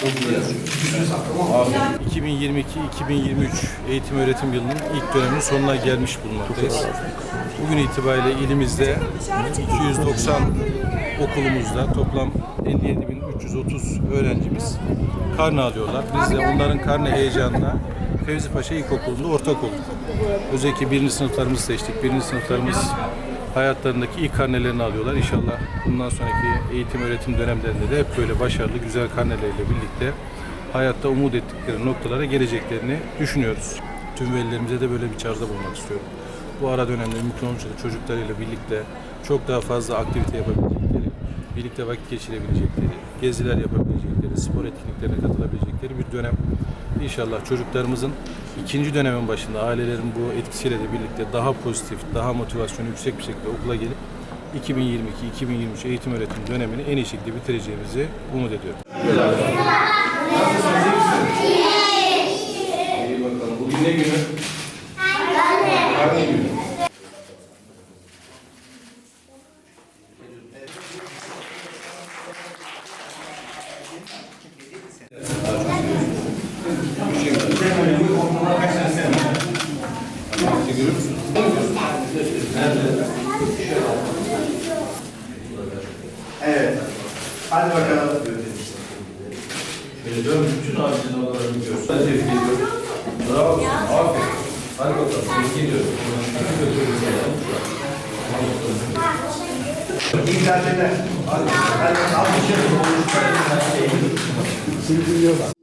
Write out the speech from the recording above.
2022-2023 eğitim öğretim yılının ilk döneminin sonuna gelmiş bulunmaktayız. Bugün itibariyle ilimizde 290 okulumuzda toplam 57.330 öğrencimiz karne alıyorlar. Biz de onların karne heyecanına Fevzi Paşa İlkokulu'nda ortak olduk. Özellikle birinci sınıflarımızı seçtik. Birinci sınıflarımız hayatlarındaki ilk karnelerini alıyorlar. İnşallah bundan sonraki eğitim öğretim dönemlerinde de hep böyle başarılı, güzel karnelerle birlikte hayatta umut ettikleri noktalara geleceklerini düşünüyoruz. Tüm velilerimize de böyle bir çağrıda bulunmak istiyorum. Bu ara dönemde mümkün olunca da çocuklarıyla birlikte çok daha fazla aktivite yapabilecekleri, birlikte vakit geçirebilecekleri, geziler yapabilecekleri, spor etkinliklerine katılabilecekleri bir dönem. İnşallah çocuklarımızın ikinci dönemin başında ailelerin bu etkisiyle de birlikte daha pozitif, daha motivasyonu yüksek bir şekilde okula gelip 2022-2023 eğitim öğretim dönemini en iyi şekilde bitireceğimizi umut ediyorum. Bugün ne günü? Karne günü. Görüyor musun? Evet. Hadi bakalım. Şöyle dön, bütün abi sınavlarını görsün. Ben tebrik ediyorum. Bravo. Aferin. Hadi bakalım. Tebrik ediyorum. İyi tatiller. Hadi. Hadi. Al bir şey.